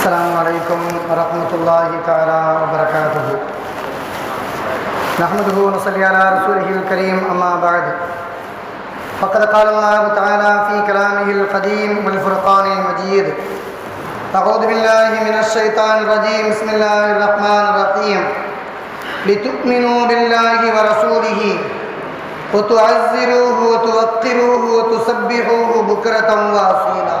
السلام عليكم ورحمة الله تعالى وبركاته. نحمده ونصلي على رسوله الكريم أما بعد. فقد قال الله تعالى في كلامه القديم والفرقان المجيد أعوذ بالله من الشيطان الرجيم بسم الله الرحمن الرحيم. لتؤمنوا بالله ورسوله وتعزروه وتوقروه وتسبحوه بكرة وأصيلا.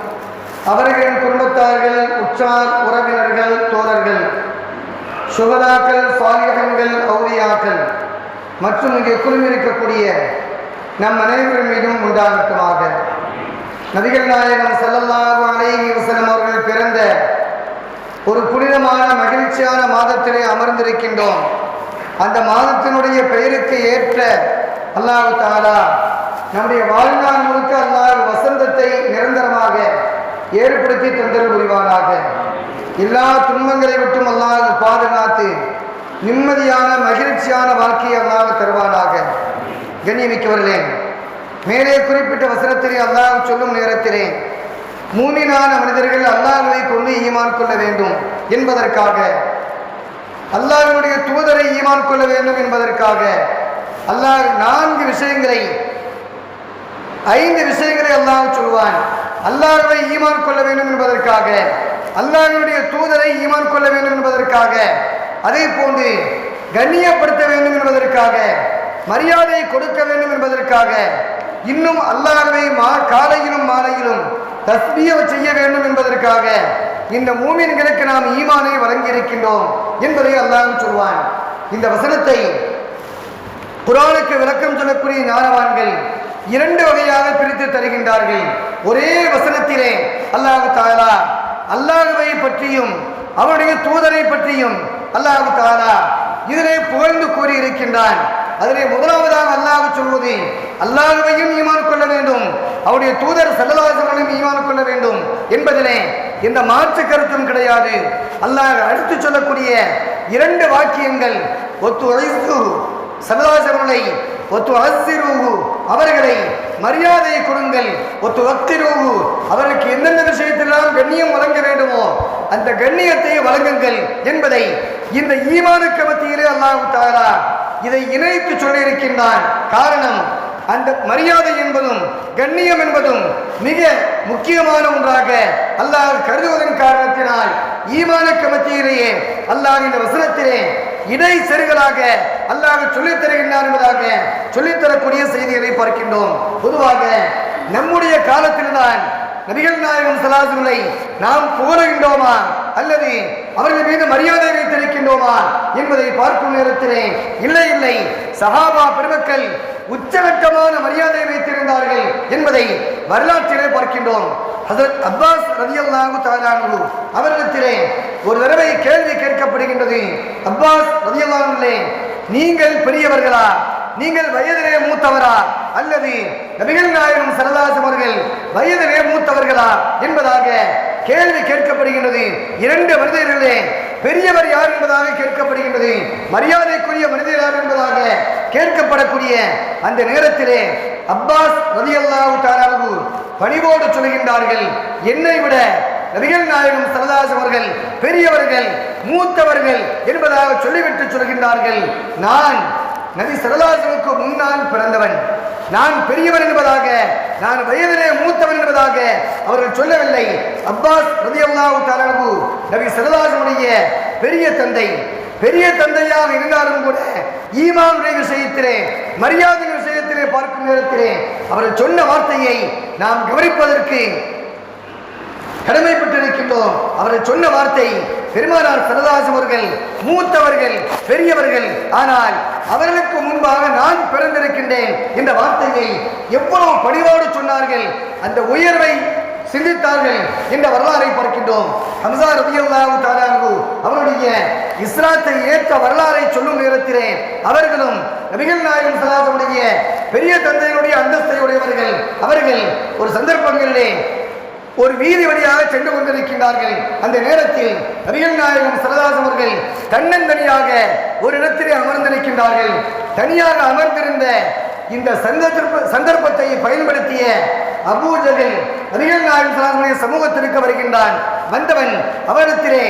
அவர்களின் குடும்பத்தார்கள் உற்றார் உறவினர்கள் தோழர்கள் சுகதாக்கள் சாலியகங்கள் ஔரியாக்கள் மற்றும் இங்கே குழுமிருக்கக்கூடிய நம் அனைவரும் மீதும் உண்டாகட்டுமாக. நபிகள் நாயகம் ஸல்லல்லாஹு அலைஹி அவர்கள் பிறந்த ஒரு புனிதமான மகிழ்ச்சியான மாதத்திலே அமர்ந்திருக்கின்றோம். அந்த மாதத்தினுடைய பெயருக்கு ஏற்ற அல்லாஹு தாலா நம்முடைய வாழ்நாள் முழுக்க அல்லாஹ் வசந்தத்தை நிரந்தரமாக ஏற்படுத்தி தொந்தரவு புரிவானாக. எல்லா துன்பங்களை விட்டும் அல்லாஹ் பாதுகாத்து நிம்மதியான மகிழ்ச்சியான வாழ்க்கையை அல்லாஹ் தருவானாக. கண்ணியமிக்கவர்களே மேலே குறிப்பிட்ட வசனத்திலே அல்லாஹ் சொல்லும் நேரத்திலே மூமினான மனிதர்கள் அல்லாஹுவை கொண்டு ஈமான் கொள்ள வேண்டும் என்பதற்காக அல்லாஹனுடைய தூதரை ஈமான் கொள்ள வேண்டும் என்பதற்காக அல்லாஹ் நான்கு விஷயங்களை ஐந்து விஷயங்களை அல்லாஹ் சொல்வான். அல்லாஹ்வை ஈமான் கொள்ள வேண்டும் என்பதற்காக அல்லாஹ்வுடைய தூதரை ஈமான் கொள்ள வேண்டும் என்பதற்காக அதே போன்று கண்ணியப்படுத்த வேண்டும் என்பதற்காக மரியாதையை கொடுக்க வேண்டும் என்பதற்காக இன்னும் அல்லாஹ்வை மா காலையிலும் மாலையிலும் தஸ்மியை செய்ய வேண்டும் என்பதற்காக இந்த மூமின்களுக்கு நாம் ஈமானை வழங்கியிருக்கின்றோம் என்பதை அல்லாஹ் சொல்வான். இந்த வசனத்தை குரானுக்கு விளக்கம் சொல்லக்கூடிய ஞானவான்கள் இரண்டு வகையாக பிரித்து தருகின்றார்கள். ஒரே வசனத்திலே அல்லாஹு தாலா அல்லாஹுவை பற்றியும் அவருடைய தூதரை பற்றியும் அல்லாஹு தாலா இதனை புகழ்ந்து கூறியிருக்கின்றான். அதிலே முதலாவதாக அல்லாஹ் சொல்வது அல்லாஹுவையும் ஈமான் கொள்ள வேண்டும். அவருடைய தூதர் செல்லதாசனையும் ஈமான் கொள்ள வேண்டும். என்பதிலே எந்த மாற்று கருத்தும் கிடையாது. அல்லாஹ் அடுத்து சொல்லக்கூடிய இரண்டு வாக்கியங்கள் ஒத்து உழைத்து ஒத்து அசிரூகு அவர்களை மரியாதை கொடுங்கள். ஒத்து வக்திரூகு அவர்களுக்கு எந்தெந்த விஷயத்திலெல்லாம் கண்ணியம் வழங்க வேண்டுமோ அந்த கண்ணியத்தை வழங்குங்கள் என்பதை இந்த ஈமானுக்கு மத்தியிலே அல்லாஹு தாரா இதை இணைத்து சொல்லியிருக்கின்றான். காரணம் அந்த மரியாதை என்பதும் கண்ணியம் என்பதும் மிக முக்கியமான ஒன்றாக அல்லாஹ் கருதுவதன் காரணத்தினால் ஈமானுக்கு மத்தியிலேயே அல்லாஹ் இந்த வசனத்திலே இடை செருகலாக அல்லாஹ் சொல்லித் தருகின்றார் என்பதாக சொல்லித் தரக்கூடிய செய்திகளை பார்க்கின்றோம். பொதுவாக நம்முடைய காலத்தில்தான் நபிகள் நாயகம் சலாசுகளை நாம் புகழுகின்றோமா? அல்லது அவர்கள் மீது மரியாதை வைத்திருக்கின்றோமா என்பதை பார்க்கும் நேரத்திலே இல்லை இல்லை. சஹாபா பெருமக்கள் உச்சகட்டமான மரியாதை வைத்திருந்தார்கள் என்பதை வரலாற்றிலே பார்க்கின்றோம். ஹசரத் அப்பாஸ் ரதியல்லாஹு தாலானு அவரிடத்திலே ஒரு தடவை கேள்வி கேட்கப்படுகின்றது. அப்பாஸ் ரதியல்லாஹுலே நீங்கள் பெரியவர்களா? நீங்கள் வயதிலே மூத்தவரா? அல்லது நபிகள் நாயகம் சரதாசம் அவர்கள் வயதிலே மூத்தவர்களா? என்பதாக கேள்வி கேட்கப்படுகின்றது. இரண்டு மனிதர்களே பெரியவர் யார் என்பதாக கேட்கப்படுகின்றது. மரியாதைக்குரிய மனிதர் யார் என்பதாக கேட்கப்படக்கூடிய அந்த நேரத்திலே அப்பாஸ் ரதியல்லாஹு பணிவோடு சொல்கின்றார்கள் என்னை விட நபிகள் நாயகம் சரதாஸ் அவர்கள் பெரியவர்கள் மூத்தவர்கள் என்பதாக சொல்லிவிட்டு சொல்கின்றார்கள். நான் நபி சரதாசனுக்கு முன்னால் பிறந்தவன். நான் பெரியவன் என்பதாக நான் வயதிலே மூத்தவன் என்பதாக அவர்கள் சொல்லவில்லை. அப்பாஸ் ரதியல்லாஹு தாலாவு நபி சரதாசனுடைய பெரிய தந்தை. பெரிய தந்தையாக இருந்தாலும் கூட ஈமானுடைய விஷயத்திலே மரியாதை விஷயத்திலே பார்க்கும் நேரத்திலே அவர்கள் சொன்ன வார்த்தையை நாம் கவனிப்பதற்கு கடமைப்பட்டிருக்கின்றோம் அவர்கள் சொன்ன வார்த்தை பெருமானார் சரதாசம் அவர்கள் மூத்தவர்கள் பெரியவர்கள். ஆனால் அவர்களுக்கு முன்பாக நான் பிறந்திருக்கின்றேன் என்ற வார்த்தையை எவ்வளவு பணிவோடு சொன்னார்கள். அந்த உயர்வை சிந்தித்தார்கள் என்ற வரலாறை பார்க்கின்றோம். ஹம்சா ரதியல்லாஹு தாலானு அவருடைய இஸ்லாத்தை ஏற்ற வரலாறை சொல்லும் நேரத்திலே அவர்களும் நபிகள் நாயகம் சலாசமுடைய பெரிய தந்தையினுடைய அந்தஸ்தை உடையவர்கள் அவர்கள் ஒரு சந்தர்ப்பங்களிலே ஒரு வீதி வழியாக சென்று கொண்டிருக்கின்றார்கள். அந்த நேரத்தில் நபிகள் நாயகம் சரதாஸ் அவர்கள் தன்னந்தனியாக ஒரு இடத்திலே அமர்ந்திருக்கின்றார்கள் தனியாக அமர்ந்திருந்த இந்த சந்தர்ப்ப சந்தர்ப்பத்தை பயன்படுத்திய அபூஜகில் நபிகள் நாயகம் சலாசனுடைய சமூகத்திற்கு வருகின்றான். வந்தவன் அவரிடத்திலே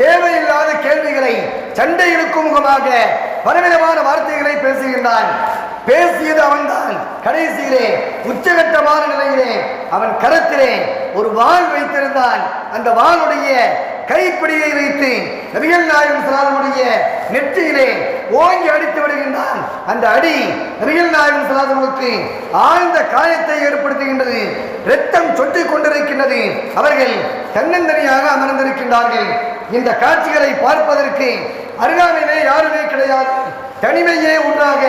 தேவையில்லாத கேள்விகளை சண்டை இருக்கும் முகமாக பலவிதமான வார்த்தைகளை பேசுகின்றான். பேசியது அவன்தான். கடைசியிலே உச்சகட்டமான நிலையிலே அவன் கரத்திலே ஒரு வாள் வைத்திருந்தான். அந்த வாளுடைய கைப்பிடியை வைத்து நபிகள் நாயகம் சலாதனுடைய நெற்றியிலே ஓங்கி அடித்து விடுகின்றான். அந்த அடி நபிகள் நாயகம் சலாதனுக்கு ஆழ்ந்த காயத்தை ஏற்படுத்துகின்றது. இரத்தம் சொட்டிக் கொண்டிருக்கின்றது. அவர்கள் தன்னந்தனியாக அமர்ந்திருக்கின்றார்கள். இந்த காட்சிகளை பார்ப்பதற்கு அருகாமையிலே யாருமே கிடையாது. தனிமையே ஒன்றாக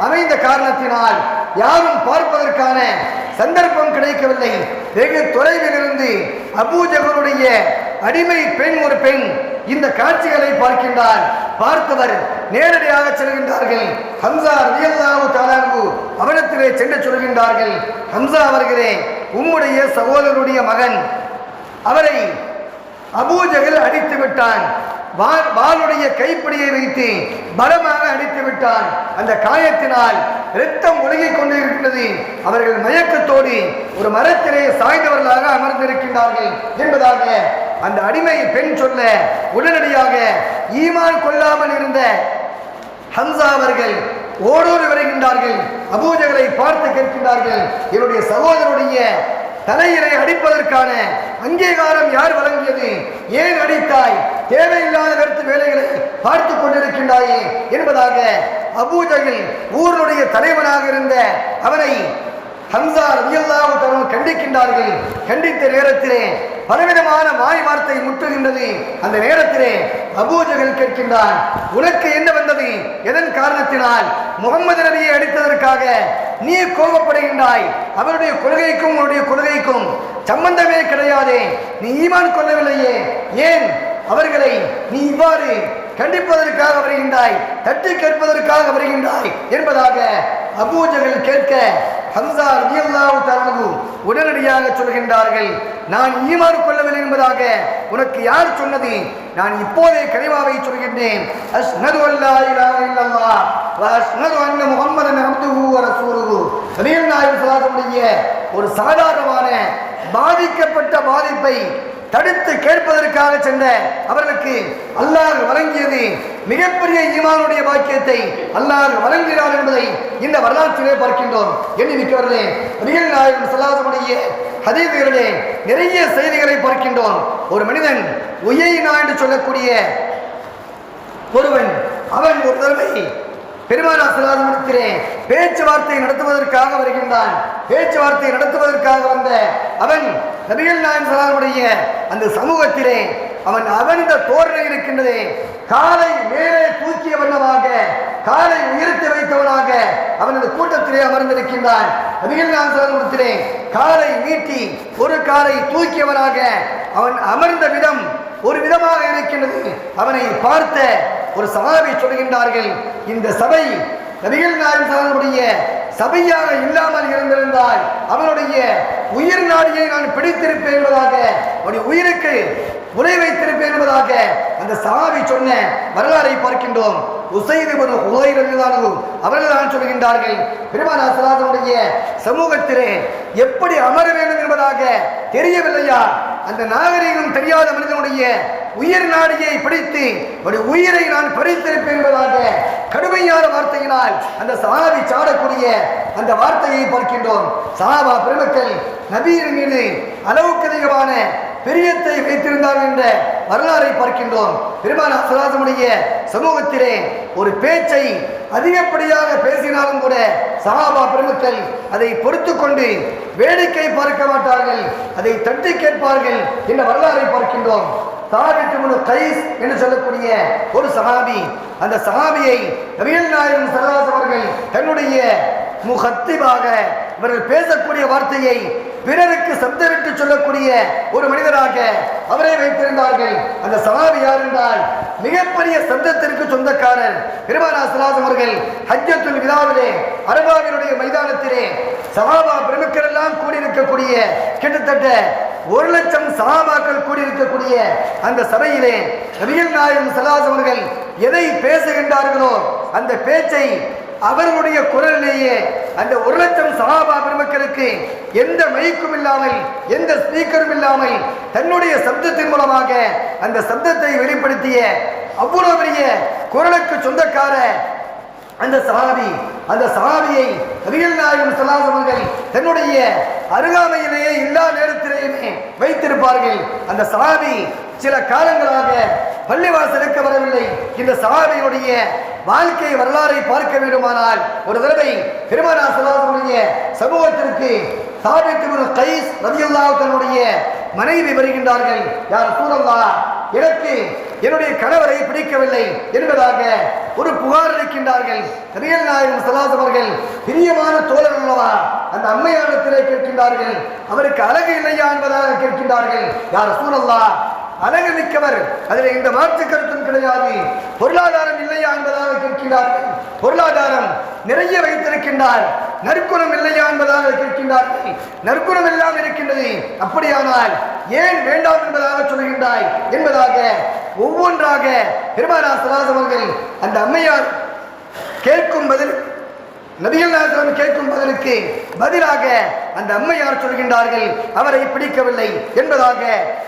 அமைந்த காரணத்தினால் யாரும் பார்ப்பதற்கான சந்தர்ப்பம் கிடைக்கவில்லை. வெகு தொலைவில் இருந்து அபூஜகருடைய அடிமை பெண் ஒரு பெண் இந்த காட்சிகளை பார்க்கின்றார். பார்த்தவர் நேரடியாக செல்கின்றார்கள். ஹம்சா ரியல்லாவு தாலாங்கு அவனத்திலே சென்று சொல்கின்றார்கள். ஹம்சா அவர்களே உம்முடைய சகோதரருடைய மகன். அவரை அபூஜகில் அடித்து விட்டான். வா- வாளுடைய கைப்பிடியை வைத்து பலமாக அடித்து விட்டான். அந்த காயத்தினால் இரத்தம் ஒழுகிக் கொண்டிருக்கிறது. அவர்கள் மயக்கத்தோடு ஒரு மரத்திலே சாய்ந்தவர்களாக அமர்ந்திருக்கின்றார்கள் என்பதாக அந்த அடிமை பெண் சொல்ல உடனடியாக ஈமான் கொள்ளாமல் இருந்த ஹம்சா அவர்கள் ஓடோடு வருகின்றார்கள். அபூஜகளை பார்த்து கேட்கின்றார்கள் என்னுடைய சகோதரருடைய தலையினை அடிப்பதற்கான அங்கீகாரம் யார் வழங்கியது? ஏன் அடித்தாய்? தேவையில்லாத கருத்து வேலைகளை பார்த்து கொண்டிருக்கின்றாயே என்பதாக அபூஜகில் ஊருடைய தலைவனாக இருந்த அவனை ஹம்சா ரலியல்லாஹு கண்டிக்கின்றார்கள். கண்டித்த நேரத்திலே பலவிதமான வாய் வார்த்தை முட்டுகின்றது. அந்த நேரத்திலே அபூஜகல் கேட்கின்றான் உனக்கு என்ன வந்தது? எதன் காரணத்தினால் முகமது நபியை அடித்ததற்காக நீ கோபப்படுகின்றாய்? அவருடைய கொள்கைக்கும் உன்னுடைய கொள்கைக்கும் சம்பந்தமே கிடையாதே. நீ ஈமான் கொள்ளவில்லையே. ஏன் அவர்களை நீ இவ்வாறு கண்டிப்பதற்காக வருகின்றாய் தட்டி கேட்பதற்காக வருகின்றாய் என்பதாக அபூஜகல் கேட்க ஹம்சா ரதியல்லாஹு தஆலா உடனடியாக சொல்கின்றார்கள். நான் ஈமான் கொள்ளவில்லை என்பதாக உனக்கு யார் சொன்னது? நான் இப்போதே கலிமாவை சொல்கின்றேன். அஸ்னது அல்லா இலாஹ இல்லல்லாஹ் வ அஸ்னது அன்ன முஹம்மதன் அப்துஹு வ ரசூலுஹு. நபிகள் நாயகம் ஒரு சாதாரணமான பாதிக்கப்பட்ட பாதிப்பை தடுத்து கேட்பதற்காக சென்ற அவர்களுக்கு அல்லாஹ் வழங்கியது மிகப்பெரிய ஈமானுடைய பாக்கியத்தை அல்லாஹ் வழங்குகிறார் என்பதை இந்த வரலாற்றிலே பார்க்கின்றோம். எண்ணி மிக்கவர்களே ரியல் நாயகம் சொல்லாதபடியே ஹதீதுகளிலே நிறைய செய்திகளை பார்க்கின்றோம். ஒரு மனிதன் உயினா என்று சொல்லக்கூடிய ஒருவன் அவன் ஒரு தடவை ஆசீர்வாதம் அளிக்கிறேன். பேச்சுவார்த்தை நடத்துவதற்காக வருகின்றான். பேச்சுவார்த்தை நடத்துவதற்காக வந்த அவன் நபிகள் நாயன் சலாமுடைய அந்த சமூகத்திலே அவன் அமர்ந்த தோரணை இருக்கின்றதே. காலை மேலே தூக்கிய வண்ணமாக காலை உயர்த்தி வைத்தவனாக அவன் அந்த கூட்டத்திலே அமர்ந்திருக்கின்றான். நபிகள் நாயன் சலாமுடத்திலே காலை நீட்டி ஒரு காலை தூக்கியவனாக அவன் அமர்ந்த விதம் ஒரு விதமாக இருக்கின்றது. அவனை பார்த்த ஒரு சகாபி சொல்கின்றார்கள். இந்த சபை நபிகள் நாயகம் சாதனுடைய சபையாக இல்லாமல் இருந்திருந்தால் அவனுடைய உயிர் நாடியை நான் பிடித்திருப்பேன் என்பதாக அவனுடைய உயிருக்கு உரை வைத்திருப்பேன் என்பதாக அந்த சகாபி சொன்ன வரலாறை பார்க்கின்றோம். உசைது ஒரு அவர்கள் தான் சொல்கின்றார்கள் பெருமானா சலாதனுடைய சமூகத்திலே எப்படி அமர வேண்டும் என்பதாக தெரியவில்லையா? அந்த நாகரிகம் தெரியாத மனிதனுடைய உயிர் நாடியை பிடித்து ஒரு உயிரை நான் பறித்திருப்பேன் என்பதாக கடுமையான வார்த்தையினால் அந்த சஹாபி சாடக்கூடிய அந்த வார்த்தையை பார்க்கின்றோம். சஹாபா பெருமக்கள் நபியின் மீது அளவுக்கு அதிகமான பிரியத்தை வைத்திருந்தார் என்ற வரலாறை பார்க்கின்றோம். பெருமான சுராசமுடைய சமூகத்திலே ஒரு பேச்சை அதிகப்படியாக பேசினாலும் கூட சகாபா பெருமக்கள் அதை பொறுத்து கொண்டு வேடிக்கை பார்க்க மாட்டார்கள். அதை தட்டி கேட்பார்கள் என்ற வரலாறை பார்க்கின்றோம். தாபித் முழு கைஸ் என்று சொல்லக்கூடிய ஒரு சகாபி அந்த சகாபியை நபிகள் நாயகம் சரதாஸ் அவர்கள் தன்னுடைய முகத்திவாக இவர்கள் பேசக்கூடிய வார்த்தையை பிறருக்கு சப்தமிட்டு சொல்லக்கூடிய ஒரு மனிதராக அவரை வைத்திருந்தார்கள். அந்த சவாபி யார் என்றால் மிகப்பெரிய சப்தத்திற்கு சொந்தக்காரர் பெருமானா சலாசம் அவர்கள். ஹஜ்ஜத்துல் விழாவிலே அரபாவினுடைய மைதானத்திலே சவாபா பெருமக்கள் எல்லாம் கூடியிருக்கக்கூடிய கிட்டத்தட்ட ஒரு லட்சம் சஹாபாக்கள் கூடியிருக்கக்கூடிய அந்த சபையிலே நபிகள் நாயகம் சலாஸ் அவர்கள் எதை பேசுகின்றார்களோ அந்த பேச்சை அவர்களுடைய குரலிலேயே அந்த ஒரு லட்சம் சகாபா பெருமக்களுக்கு எந்த மைக்கும் இல்லாமல் எந்த ஸ்பீக்கரும் இல்லாமல் தன்னுடைய சப்தத்தின் மூலமாக அந்த சப்தத்தை வெளிப்படுத்திய அவ்வளவு பெரிய குரலுக்கு சொந்தக்கார அந்த சஹாபி அந்த சஹாபியை நபிகள் நாயகம் ஸல்லல்லாஹு தன்னுடைய அருகாமையிலேயே எல்லா நேரத்திலேயுமே வைத்திருப்பார்கள். அந்த சஹாபி சில காலங்களாக பள்ளிவாசலுக்கு வரவில்லை. இந்த சஹாபியினுடைய வாழ்க்கை வரலாறை பார்க்க வேண்டுமானால் ஒரு தடவை பெருமானா சலாசனுடைய சமூகத்திற்கு சாபித் கைஸ் ரலியல்லாஹு தன்னுடைய மனைவி வருகின்றார்கள். யார் சூரல்லா எனக்கு என்னுடைய கணவரை பிடிக்கவில்லை என்பதாக ஒரு புகார் அளிக்கின்றார்கள். நபிகள் நாயகம் சலாஸ் அவர்கள் பிரியமான தோழர் அல்லவா அந்த அம்மையானத்திலே கேட்கின்றார்கள். அவருக்கு அழகு இல்லையா என்பதாக கேட்கின்றார்கள். யார் சூழல்லா அழகு மிக்கவர் அதில் இந்த மாற்று கருத்தும் கிடையாது. பொருளாதாரம் இல்லையா என்பதாக கேட்கின்றார்கள் பொருளாதாரம் நிறைய வைத்திருக்கின்றார். நற்குணம் இல்லையா என்பதாக கேட்கின்றார்கள். நற்குணம் எல்லாம் இருக்கின்றது. அப்படியானால் ஏன் வேண்டாம் என்பதாக சொல்கின்றாய்? என்பதாக ஒவ்வொன்றாக பெருமானா சலாஸ் அவர்கள் அந்த அம்மையார் கேட்கும் பதில் நபிகள் கேட்கும் பதிலுக்கு பதிலாக அந்த அம்மையார் சொல்கின்றார்கள் அவரை பிடிக்கவில்லை என்பதாக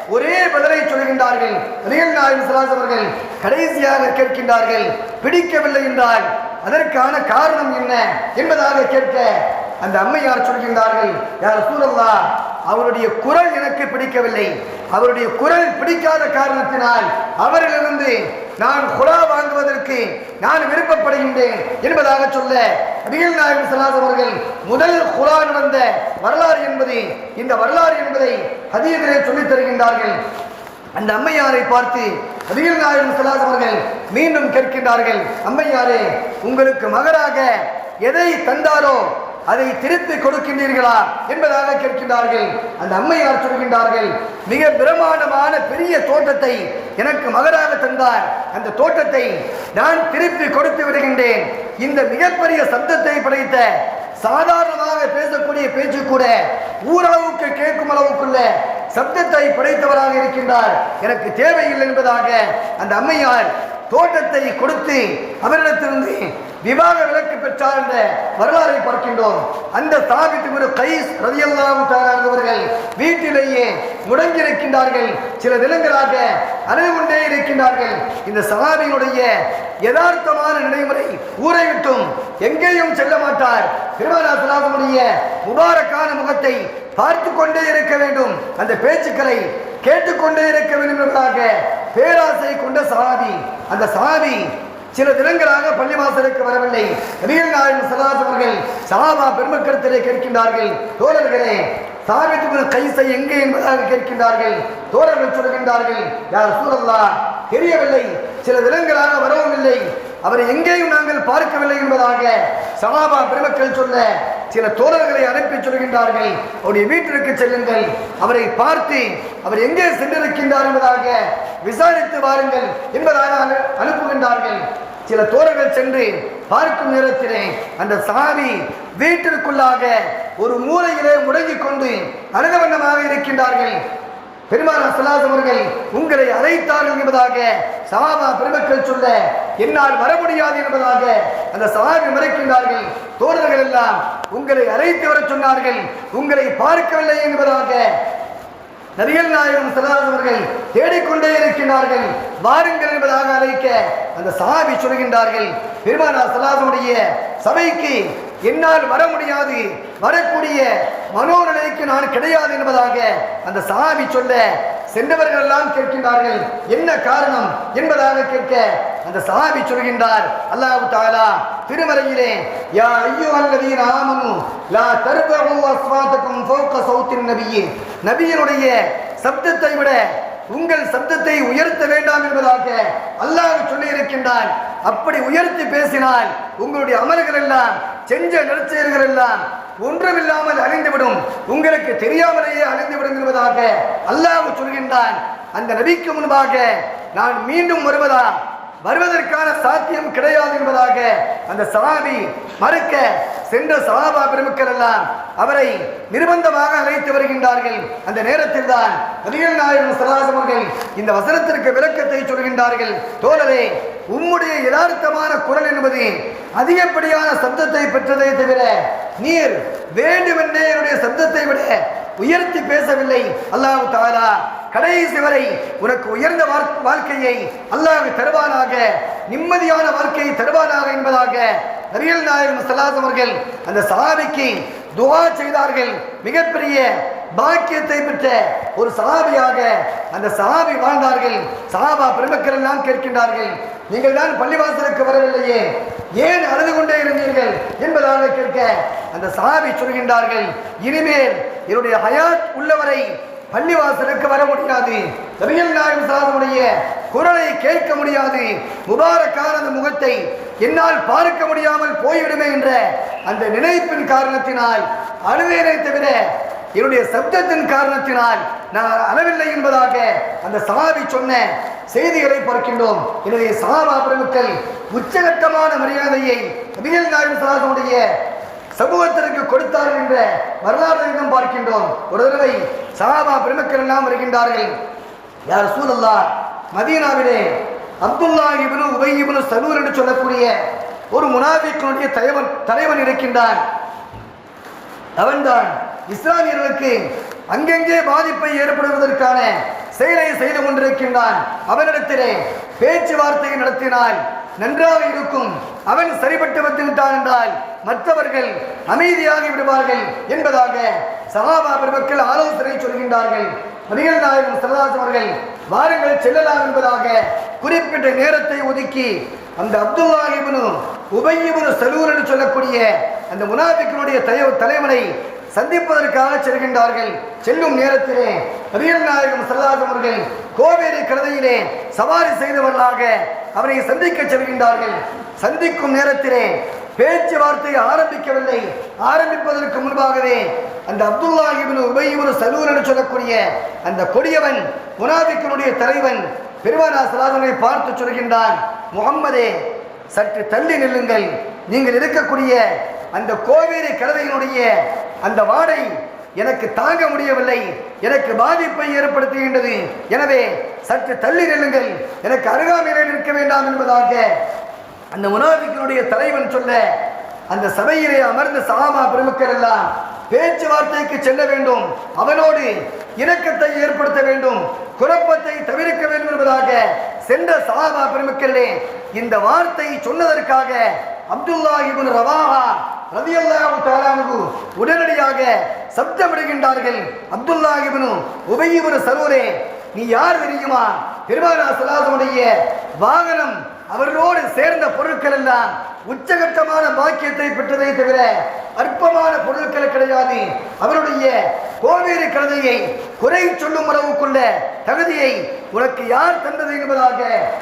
ஒரே பதிலை சொல்கின்றார்கள். நபிகள் நாயகம் அவர்கள் கடைசியாக கேட்கின்றார்கள் பிடிக்கவில்லை என்றால் அதற்கான காரணம் என்ன என்பதாக கேட்க அந்த அம்மையார் சொல்கின்றார்கள் யார் சூழல்லா அவருடைய குரல் எனக்கு பிடிக்கவில்லை அவருடைய குரல் பிடிக்காத காரணத்தினால் அவரிலிருந்து நான் குலா வாங்குவதற்கு நான் விருப்பப்படுகின்றேன் என்பதாக சொல்ல நபிகள் நாயகம் சலாஸ் அவர்கள் முதல் குலா நடந்த வரலாறு என்பது இந்த வரலாறு என்பதை ஹதீதிலே சொல்லித் தருகின்றார்கள். அந்த அம்மையாரை பார்த்து நபிகள் நாயகம் சலாஸ் அவர்கள் மீண்டும் கேட்கின்றார்கள் அம்மையாரே உங்களுக்கு மகராக எதை தந்தாரோ அதை திருத்தி கொடுக்கின்றீர்களா என்பதாக கேட்கின்றார்கள். அந்த அம்மையார் சொல்கின்றார்கள் மிக பிரமாண்டமான பெரிய தோட்டத்தை எனக்கு மகராக தந்தார். அந்த தோட்டத்தை நான் திருப்பி கொடுத்து விடுகின்றேன். இந்த மிகப்பெரிய சப்தத்தை படைத்த சாதாரணமாக பேசக்கூடிய பேச்சு கூட ஊரளவுக்கு கேட்கும் அளவுக்குள்ள சப்தத்தை படைத்தவராக இருக்கின்றார். எனக்கு தேவையில்லை என்பதாக அந்த அம்மையார் தோட்டத்தை கொடுத்து அவரிடத்திலிருந்து விவாக விலக்கு பெற்றார் என்ற வரலாறை பார்க்கின்றோம். அந்த சாபித்து ஒரு கைஸ் ரதியல்லாஹு அவர்கள் வீட்டிலேயே முடங்கி இருக்கின்றார்கள் சில தினங்களாக அழுது கொண்டே இருக்கின்றார்கள். இந்த சஹாபியினுடைய யதார்த்தமான நடைமுறை ஊரை விட்டும் எங்கேயும் செல்ல மாட்டார். பெருமானாசலாசனுடைய முபாரக்கான முகத்தை பார்த்து கொண்டே இருக்க வேண்டும். அந்த பேச்சுக்களை கேட்டுக்கொண்டே இருக்க வேண்டும் என்பதாக பேராசை கொண்ட சாதி அந்த சாதி சில தினங்களாக பள்ளிவாசலுக்கு வரவில்லை. நபிகள் நாயகம் அவர்கள் சஹாபா பெருமக்கருத்திலே கேட்கின்றார்கள் தோழர்களே சாபித்துக்கு கைசை எங்கே என்பதாக கேட்கின்றார்கள். தோழர்கள் சொல்கின்றார்கள் யார் சூழல்லா தெரியவில்லை. சில தினங்களாக வரவும் இல்லை. அவரை எங்கேயும் நாங்கள் பார்க்கவில்லை என்பதாக சமாபா பெருமக்கள் சொல்ல சில தோழர்களை அனுப்பி சொல்கின்றார்கள். அவருடைய வீட்டிற்கு செல்லுங்கள். அவரை பார்த்து அவர் எங்கே சென்றிருக்கின்றார் என்பதாக விசாரித்து வாருங்கள் என்பதாக அனுப்புகின்றார்கள். சில தோழர்கள் சென்று பார்க்கும் நேரத்திலே அந்த சாவி வீட்டிற்குள்ளாக ஒரு மூலையிலே முடங்கிக் கொண்டு அழகவண்ணமாக இருக்கின்றார்கள். பெருமான சலாஸ் அவர்கள் உங்களை அழைத்தார்கள் என்பதாக சவாபா பெருமக்கள் சொல்ல என்னால் வர முடியாது என்பதாக அந்த சவாபி மறைக்கின்றார்கள். தோழர்கள் எல்லாம் உங்களை அழைத்து வர சொன்னார்கள் உங்களை பார்க்கவில்லை என்பதாக நபிகள் நாயகம் சலாஸ் அவர்கள் தேடிக்கொண்டே இருக்கின்றார்கள். வாருங்கள் என்பதாக அழைக்க அந்த சஹாபி சொல்கின்றார்கள். பெருமானா சலாசனுடைய சபைக்கு என்னால் வர முடியாது. வரக்கூடிய மனோநிலைக்கு நான் கிடையாது என்பதாக அந்த சஹாபி சொல்ல சென்றவர்கள் எல்லாம் கேட்கின்றார்கள். என்ன காரணம் என்பதாக கேட்க அந்த சஹாபி சொல்கின்றார். அல்லாஹ் தாலா திருமறையிலே யா ஐயோ ஐயுஹல்லதீன ஆமனு லா தர்பஉ அஸ்வாதக்கும் சோக்க சௌத்தின் நபியே. நபியினுடைய சப்தத்தை விட உங்கள் சப்தத்தை உயர்த்த வேண்டாம் என்பதாக அல்லாஹ் சொல்லி இருக்கின்றான் அப்படி உயர்த்தி பேசினால் உங்களுடைய அமல்கள் எல்லாம் செஞ்ச நற்செயல்கள் எல்லாம் ஒன்றுமில்லாமல் அழிந்துவிடும். உங்களுக்கு தெரியாமலேயே அழிந்துவிடும் என்பதாக அல்லாஹ் சொல்கின்றான். அந்த நபிக்கு முன்பாக நான் மீண்டும் வருவதா? வருவதற்கான சாத்தியம் கிடையாது என்பதாக அந்த சவாபி மறுக்க சென்ற சவாபா பெருமக்கள் எல்லாம் அவரை நிர்பந்தமாக அழைத்து வருகின்றார்கள். அந்த நேரத்தில் தான் நபிகள் நாயகம் சலாசம் இந்த வசனத்திற்கு விளக்கத்தை சொல்கின்றார்கள். தோழரே உம்முடைய யதார்த்தமான குரல் என்பது அதிகப்படியான சப்தத்தை பெற்றதை தவிர நீர் வேண்டுமென்றே என்னுடைய சப்தத்தை விட உயர்த்தி பேசவில்லை. அல்லாஹ் தாலா கடைசி வரை உனக்கு உயர்ந்த வாழ்- வாழ்க்கையை அல்லாஹ் தருவானாக நிம்மதியான வாழ்க்கையை தருவானாக என்பதாக அரியல் நாயகம் சலாஸ் அவர்கள் அந்த சஹாபிக்கு துவா செய்தார்கள். மிகப்பெரிய பாக்கியத்தை பெற்ற ஒரு சஹாபியாக அந்த சஹாபி வாழ்ந்தார்கள். சஹாபா பெருமக்கள் எல்லாம் கேட்கின்றார்கள் நீங்கள் தான் பள்ளிவாசலுக்கு வரவில்லையே ஏன் அழுது கொண்டே இருந்தீர்கள்? என்பதாக கேட்க அந்த சஹாபி சொல்கின்றார்கள் இனிமேல் என்னுடைய ஹயாத் உள்ளவரை பள்ளிவாசலுக்கு வர முடியாது. நபிகள் நாயகம் சாதனுடைய குரலை கேட்க முடியாது. முபாரக்கான அந்த முகத்தை என்னால் பார்க்க முடியாமல் போய்விடுமே என்ற அந்த நினைப்பின் காரணத்தினால் அழுவேனை தவிர என்னுடைய சப்தத்தின் காரணத்தினால் நான் அளவில்லை என்பதாக அந்த சஹாபி சொன்ன செய்திகளை பார்க்கின்றோம். என்னுடைய சமாபா பிரபுக்கள் உச்சகட்டமான மரியாதையை நபிகள் நாயகம் சாதனுடைய சமூகத்திற்கு கொடுத்தார் என்ற வரலாறு இன்னும் பார்க்கின்றோம். ஒரு தடவை சகாபா பெருமக்கள் எல்லாம் வருகின்றார்கள். யார் சூழல்லா மதீனாவிலே அப்துல்லா இப்னு உபை இப்னு சனூர் என்று சொல்லக்கூடிய ஒரு முனாபிக்கனுடைய தலைவன் தலைவன் இருக்கின்றான். அவன்தான் இஸ்லாமியர்களுக்கு அங்கெங்கே பாதிப்பை ஏற்படுவதற்கான செயலை செய்து கொண்டிருக்கின்றான். அவனிடத்திலே பேச்சுவார்த்தையை நடத்தினால் நன்றாக இருக்கும். அவன் சரிபட்டு வந்துவிட்டான் என்றால் மற்றவர்கள் அமைதியாகி விடுவார்கள் என்பதாக சகாபா பெருமக்கள் ஆலோசனை சொல்கின்றார்கள். நபிகள் நாயகம் சரதாஸ் அவர்கள் வாருங்கள் செல்லலாம் என்பதாக குறிப்பிட்ட நேரத்தை ஒதுக்கி அந்த அப்துல்லாஹிபனு இப்னு சலூர் என்று சொல்லக்கூடிய அந்த முனாபிக்கனுடைய தலை- தலைவனை சந்திப்பதற்காக செல்கின்றார்கள். செல்லும் நேரத்திலே நபிகள் நாயகம் சரதாஸ் அவர்கள் கோவேரி கழுதையிலே சவாரி செய்தவர்களாக அவரை சந்திக்க செல்கின்றார்கள். சந்திக்கும் நேரத்திலே பேச்சுவார்த்தை ஆரம்பிக்கவில்லை. ஆரம்பிப்பதற்கு முன்பாகவே அந்த அப்துல்லா இப்னு உபை சலூர் என்று சொல்லக்கூடிய அந்த கொடியவன் முனாபிக்கனுடைய தலைவன் பெருமானா சலாதனை பார்த்து சொல்கின்றான் முகம்மதே சற்று தள்ளி நில்லுங்கள். நீங்கள் இருக்கக்கூடிய அந்த கோவேரி கழுதையினுடைய அந்த வாடை எனக்கு தாங்க முடியவில்லை. எனக்கு பாதிப்பை ஏற்படுத்துகின்றது. எனவே சற்று தள்ளி நில்லுங்கள். எனக்கு அருகாமையில் இருக்க வேண்டாம் என்பதாக அந்த முனாபிக்கினுடைய தலைவன் சொல்ல அந்த சபையிலே அமர்ந்த சஹாபா பெருமக்கள் எல்லாம் பேச்சுவார்த்தைக்கு செல்ல வேண்டும். அவனோடு இணக்கத்தை ஏற்படுத்த வேண்டும். குழப்பத்தை தவிர்க்க வேண்டும் என்பதாக சென்ற சஹாபா பெருமக்களே இந்த வார்த்தை சொன்னதற்காக அப்துல்லா இபுன் ரவாஹா ரலியல்லாஹு தஆலாஹு உடனடியாக சப்தமிடுகின்றார்கள். அப்துல்லா இபுனு உபயிபுன சரூரே நீ யார் தெரியுமா? பெருமானா சலாசனுடைய வாகனம் அவர்களோடு சேர்ந்த பொருட்கள் எல்லாம் உச்சகட்டமான பாக்கியத்தை பெற்றதை தவிர அற்பமான பொருட்கள் கிடையாது. அவருடைய கோவேறு கழுதையை குறை சொல்லும் அளவுக்குள்ள தகுதியை உனக்கு யார் தந்தது என்பதாக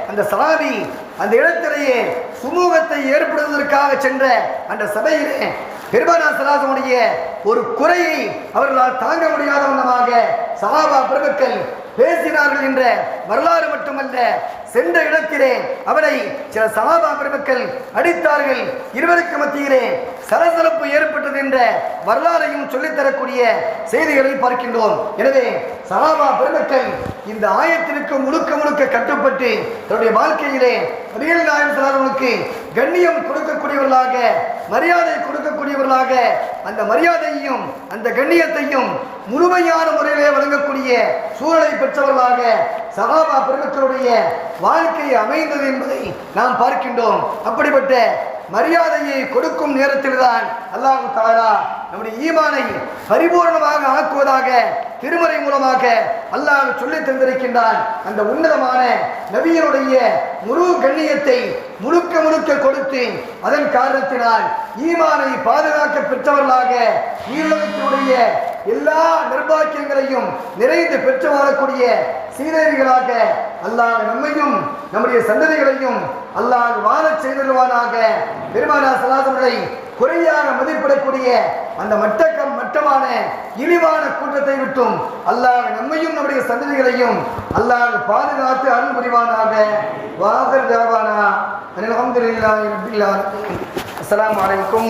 அந்த சாதி அந்த இடத்திலேயே சுமூகத்தை ஏற்படுவதற்காக சென்ற அந்த சபையிலே பெருமானா சலாசனுடைய ஒரு குறையை அவர்களால் தாங்க முடியாத வண்ணமாக சஹாபா பிரபுக்கள் பேசினார்கள் என்ற வரலாறு மட்டுமல்ல சென்ற இடத்திலே அவரை சில சஹாபா பெருமக்கள் அடித்தார்கள். இருவருக்கு மத்தியிலே சலசலப்பு ஏற்பட்டு என்ற வரலாறையும் சொல்லித்தரக்கூடிய செய்திகளை பார்க்கின்றோம். எனவே சஹாபா பெருமக்கள் இந்த ஆயத்திற்கு முழுக்க முழுக்க கட்டுப்பட்டு தன்னுடைய வாழ்க்கையிலே நபிகள் நாயகம் கண்ணியம் கொடுக்கக்கூடியவர்களாக மரியாதை கொடுக்கக்கூடியவர்களாக அந்த மரியாதையையும் அந்த கண்ணியத்தையும் முழுமையான முறையிலே வழங்கக்கூடிய சூழலை பெற்றவர்களாக சகாபா பெருமக்களுடைய வாழ்க்கை அமைந்தது என்பதை நாம் பார்க்கின்றோம். அப்படிப்பட்ட மரியாதையை கொடுக்கும் நேரத்தில்தான் அல்லாஹ் தாலா நம்முடைய ஈமானை பரிபூர்ணமாக ஆக்குவதாக திருமறை மூலமாக அல்லாஹ் சொல்லி தந்திருக்கின்றான். அந்த உன்னதமான நபியனுடைய முழு கண்ணியத்தை முழுக்க முழுக்க கொடுத்து அதன் காரணத்தினால் ஈமானை பாதுகாக்க பெற்றவர்களாக ஈழத்தினுடைய எல்லா நிர்பாக்கியங்களையும் நிறைந்து பெற்று வாழக்கூடிய சீதேவிகளாக அல்லாஹ் நம்மையும் நம்முடைய சந்ததிகளையும் அல்லாஹ் வாழச் செய்திருவானாக பெருமானா சலாசனை குறையாக மதிப்பிடக்கூடிய அந்த மட்டக்கம் மட்டமான இழிவான கூட்டத்தை விட்டும் அல்லாஹ் நம்மையும் நம்முடைய சந்ததிகளையும் அல்லாஹ் பாதுகாத்து அருள் புரிவானாக. வாகர் தேவானா. அல்ஹம்துலில்லாஹி ரப்பில் ஆலமீன். அஸ்ஸலாமு அலைக்கும்